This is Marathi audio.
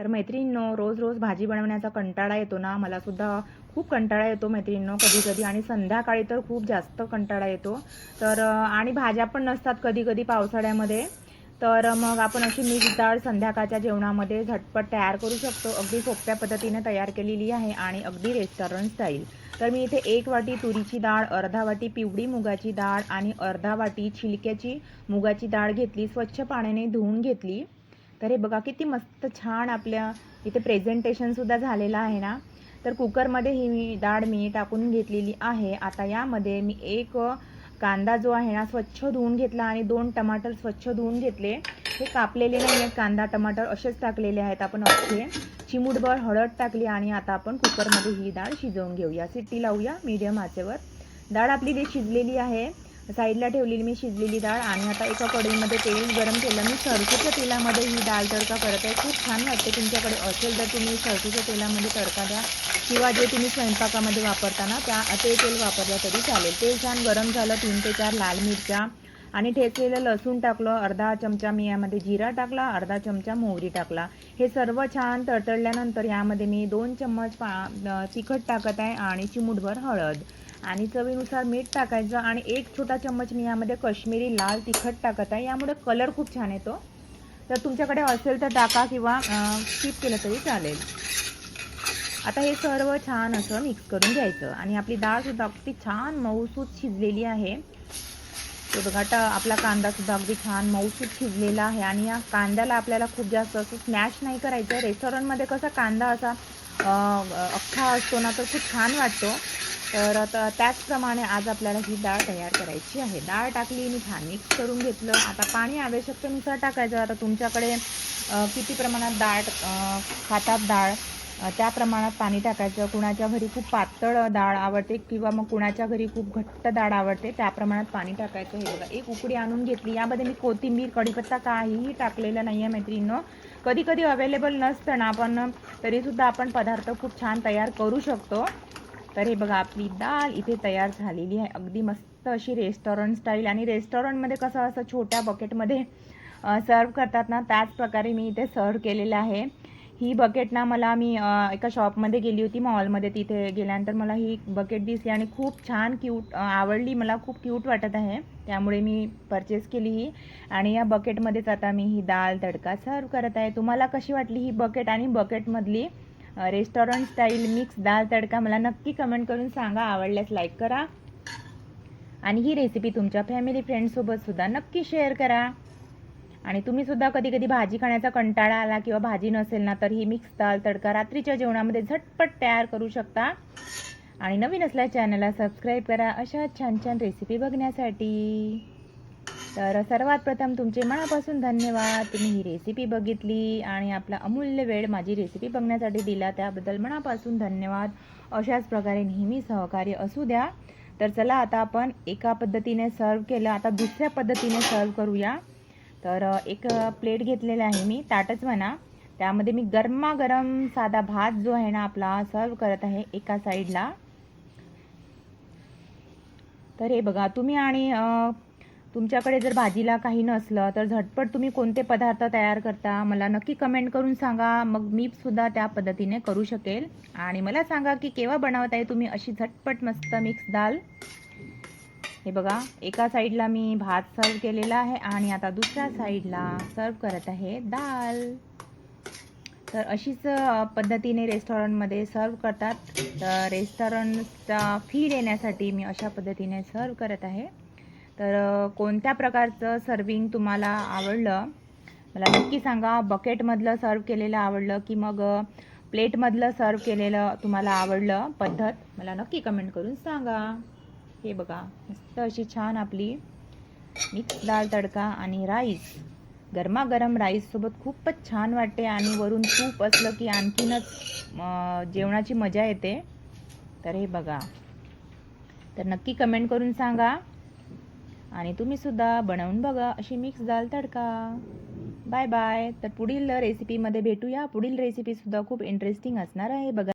तर मैत्रिणींनो रोज रोज भाजी बनवण्याचा कंटाळा येतो ना. मला सुद्धा खूप कंटाळा येतो मैत्रिणींनो कधी कधी आणि संध्याकाळी तर खूप जास्त कंटाळा येतो. तर आणि भाज्या पण नसतात कधी कधी पावसाळ्यामध्ये. तर मग आपण अशी मिक्स डाळ संध्याकाळच्या जेवणामध्ये झटपट तयार करू शकतो. अगदी सोप्या पद्धतीने तयार केलेली आहे आणि अगदी रेस्टॉरंट स्टाईल तर मी इथे एक वाटी तुरीची डाळ अर्धा वाटी पिवळी मुगाची डाळ आणि अर्धा वाटी छिलक्याची मुगाची डाळ घेतली. स्वच्छ पाण्याने धुवून घेतली. तर हे बघा किती मस्त छान आपल्या इथे प्रेझेंटेशनसुद्धा झालेलं आहे ना. तर कुकरमध्ये ही मी डाळ मी टाकून घेतलेली आहे. आता यामध्ये मी एक कांदा जो आहे ना स्वच्छ धुवून घेतला आणि दोन टमाटर स्वच्छ धुवून घेतले. हे कापलेले नाही आहेत कांदा टमाटर असेच टाकलेले आहेत आपण अख्खे. चिमूटभर हळद टाकली आणि आता आपण कुकरमध्ये ही डाळ शिजवून घेऊया. सिट्टी लावूया मीडियम आचेवर. डाळ आपली जी शिजलेली आहे. साईडला ठेवलेली मी शिजलेली डाळ आणि आता एका कढईमध्ये तेल गरम केलं. मी सरसूच्या तेलामध्ये ही डाळ तडका करत आहे. खूप छान वाटते तुमच्याकडे असेल तर तुम्ही सरसूच्या तेलामध्ये तडका द्या किंवा जे तुम्ही स्वयंपाकामध्ये वापरता ना त्या ते तेल वापरलं तरी चालेल. तेल छान गरम झालं तीन ते चार लाल मिरच्या आणि ठेचलेलं लसूण टाकलं अर्धा चमचा मी यामध्ये जिरा टाकला अर्धा चमचा मोहरी टाकला. हे सर्व छान तळतळल्यानंतर यामध्ये मी दोन चम्मच पा तिखट टाकत आहे आणि चिमूटभर हळद. आणि चवीनुसार मीठ टाकायचं आणि एक छोटा चम्मच मी यामध्ये कश्मीरी लाल तिखट टाकत आहे. यामुळे कलर खूप छान येतो. तर तुमच्याकडे असेल तर टाका किंवा स्किप केलं तरी चालेल. आता हे सर्व छान असं मिक्स करून घ्यायचं. आणि आपली डाळसुद्धा अगदी छान मऊसूत शिजलेली आहे. तो बघा आपला कांदासुद्धा अगदी छान मऊसूत शिजलेला आहे. आणि या कांद्याला आपल्याला खूप जास्त असं स्मॅश नाही करायचं रेस्टॉरंटमध्ये कसा कांदा असा अख्खा असतो ना तर खूप छान वाटतो. तर आता त्याचप्रमाणे आज आपल्याला ही डाळ तयार करायची आहे. डाळ टाकली मी छान मिक्स करून घेतलं. आता पाणी आवश्यकतेनुसार टाकायचं. आता तुमच्याकडे किती प्रमाणात डाळ खातात डाळ? त्या प्रमाणात पाणी टाकायचं. कुणाच्या घरी खूप पातळ डाळ आवडते किंवा मग कुणाच्या घरी खूप घट्ट डाळ आवडते त्या प्रमाणात पाणी टाकायचं. हे बघा एक उकडी आणून घेतली. यामध्ये मी कोथिंबीर कढीपत्ता काहीही टाकलेलं नाही आहे मैत्रिणीनं. कधी कधी अवेलेबल नसतं ना पण तरीसुद्धा आपण पदार्थ खूप छान तयार करू शकतो. तर हे बघा आपली डाळ इथे तयार झालेली आहे. अगदी मस्त अशी रेस्टॉरंट स्टाईल आणि रेस्टॉरंटमध्ये कसं असं छोट्या बकेटमध्ये सर्व करतात ना त्याच प्रकारे मी इथे सर्व केलेलं आहे. ही बकेट ना मला मी एका शॉपमध्ये गेली होती मॉलमध्ये तिथे गेल्यानंतर मला ही बकेट दिसली आणि खूप छान क्यूट आवडली. मला खूप क्यूट वाटत आहे. त्यामुळे मी परचेस केली ही. आणि या बकेटमध्येच आता मी ही डाळ तडका सर्व करत आहे. तुम्हाला कशी वाटली ही बकेट आणि बकेटमधली रेस्टॉरंट स्टाईल मिक्स दाल तडका मला नक्की कमेंट करून सांगा. आवडल्यास लाईक करा. आणि ही रेसिपी तुमच्या फॅमिली फ्रेंडसोबत सुद्धा नक्की शेअर करा. आणि तुम्ही सुद्धा कधी कधी भाजी खाण्याचा कंटाळा आला किंवा भाजी नसेल ना तर ही मिक्स दाल तडका रात्रीच्या जेवणामध्ये झटपट तयार करू शकता. आणि नवीन असल्या चॅनलला सबस्क्राईब करा. अशा छान छान रेसिपी बघण्यासाठी. तर सर्वात प्रथम तुमचे मनापासून धन्यवाद. तुम्ही ही रेसिपी बघितली आणि आपला अमूल्य वेळ माझी रेसिपी बघण्यासाठी दिला. त्याबद्दल मनापासून धन्यवाद. अशाच प्रकारे नेहमी सहकार्य असू द्या. तर चला आता आपण एका पद्धतीने सर्व केलं. आता दुसऱ्या पद्धतीने सर्व करूया. तर एक प्लेट घेतलेला आहे मी ताटच म्हणा. त्यामध्ये मी गरमागरम साधा भात जो आहे ना आपला सर्व करत आहे एका साईडला तर हे बघा तुम्ही आणि तुमच्याकडे जर भाजीला काही नसलं तर झटपट तुम्ही कोणते पदार्थ तयार करता? मला नक्की कमेंट करून सांगा. मग मी सुद्धा त्या पद्धतीने करू शकेल. आणि मला सांगा की केव्हा बनवत आहे तुम्ही अशी झटपट मस्त मिक्स दाल? हे बघा एका साईडला मी भात सर्व केलेला आहे आणि आता दुसऱ्या साईडला सर्व करत आहे दाल. तर अशीच पद्धतीने रेस्टॉरंटमध्ये सर्व करतात. तर रेस्टॉरंटचा फी येण्यासाठी मी अशा पद्धतीने सर्व करत आहे. तर कोणत्या प्रकारचं सर्विंग तुम्हाला आवडलं? मला नक्की सांगा बकेटमधलं सर्व केलेलं आवडलं की मग प्लेटमधलं सर्व केलेलं तुम्हाला आवडलं? पद्धत मला नक्की कमेंट करून सांगा. हे बघा मस्त अशी छान आपली मिक्स डाळ तडका आणि राईस गरमागरम राईससोबत खूपच छान वाटते आणि वरून तूप असलं की आणखीनच जेवणाची मजा येते. तर हे बघा. तर नक्की कमेंट करून सांगा. आणि तुम्हीसुद्धा बनवून बघा अशी मिक्स दाल तडका. बाय बाय तर पुढील रेसिपीमध्ये भेटूया. पुढील रेसिपीसुद्धा खूप इंटरेस्टिंग असणार आहे. बघा.